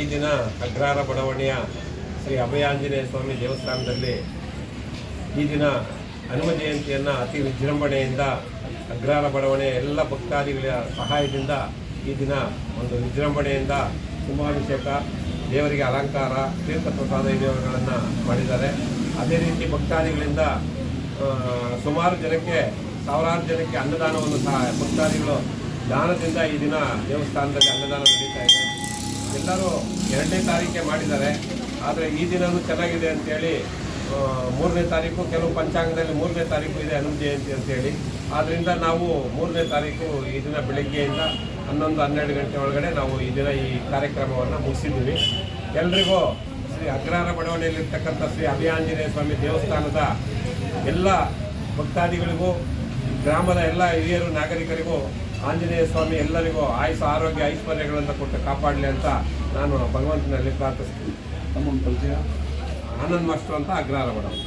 ಈ ದಿನ ಅಗ್ರಹಾರ ಬಡಾವಣೆಯ ಶ್ರೀ ಅಭಯಾಂಜನೇಯ ಸ್ವಾಮಿ ದೇವಸ್ಥಾನದಲ್ಲಿ ಈ ದಿನ ಹನುಮ ಜಯಂತಿಯನ್ನು ಅತಿ ವಿಜೃಂಭಣೆಯಿಂದ ಅಗ್ರಹಾರ ಬಡಾವಣೆಯ ಎಲ್ಲ ಭಕ್ತಾದಿಗಳ ಸಹಾಯದಿಂದ ಈ ದಿನ ಒಂದು ವಿಜೃಂಭಣೆಯಿಂದ ಕುಂಭಾಭಿಷೇಕ, ದೇವರಿಗೆ ಅಲಂಕಾರ ತೀರ್ಥ ಪ್ರಸಾದ ದೇವರುಗಳನ್ನು ಮಾಡಿದ್ದಾರೆ. ಅದೇ ರೀತಿ ಭಕ್ತಾದಿಗಳಿಂದ ಸುಮಾರು ಜನಕ್ಕೆ, ಸಾವಿರಾರು ಜನಕ್ಕೆ ಅನ್ನದಾನವನ್ನು ಸಹ ಭಕ್ತಾದಿಗಳು ದಾನದಿಂದ ಈ ದಿನ ದೇವಸ್ಥಾನದಲ್ಲಿ ಅನ್ನದಾನ ನಡೀತಾ ಇದೆ. ಎಲ್ಲರೂ ಎರಡನೇ ತಾರೀಕೆ ಮಾಡಿದ್ದಾರೆ. ಆದರೆ ಈ ದಿನವೂ ಚೆನ್ನಾಗಿದೆ ಅಂತೇಳಿ ಮೂರನೇ ತಾರೀಕು ಕೆಲವು ಪಂಚಾಂಗದಲ್ಲಿ ಮೂರನೇ ತಾರೀಕು ಇದೆ ಹನುಮ ಜಯಂತಿ ಅಂತೇಳಿ ಆದ್ದರಿಂದ ನಾವು ಮೂರನೇ ತಾರೀಕು ಈ ದಿನ ಬೆಳಗ್ಗೆಯಿಂದ ಹನ್ನೊಂದು, ಹನ್ನೆರಡು ಗಂಟೆ ಒಳಗಡೆ ನಾವು ಈ ದಿನ ಈ ಕಾರ್ಯಕ್ರಮವನ್ನು ಮುಗಿಸಿದ್ದೀವಿ. ಎಲ್ರಿಗೂ ಶ್ರೀ ಅಗ್ರಹಾರ ಬಡಾವಣೆಯಲ್ಲಿರ್ತಕ್ಕಂಥ ಶ್ರೀ ಅಭಿಯಾಂಜನೇಯ ಸ್ವಾಮಿ ದೇವಸ್ಥಾನದ ಎಲ್ಲ ಭಕ್ತಾದಿಗಳಿಗೂ ಗ್ರಾಮದ ಎಲ್ಲ ಹಿರಿಯರು ನಾಗರಿಕರಿಗೂ ಆಂಜನೇಯ ಸ್ವಾಮಿ ಎಲ್ಲರಿಗೂ ಆಯುಷ ಆರೋಗ್ಯ ಐಶ್ವರ್ಯಗಳನ್ನು ಕೊಟ್ಟು ಕಾಪಾಡಲಿ ಅಂತ ನಾನು ಭಗವಂತನಲ್ಲಿ ಪ್ರಾರ್ಥಿಸ್ತೀನಿ. ತಮ್ಮ ಪರಿಚಯ ಆನಂದ್ ಮಾಸ್ಟರ್ ಅಂತ ಅಗ್ರಹಾರ ಬಡಾವಣೆ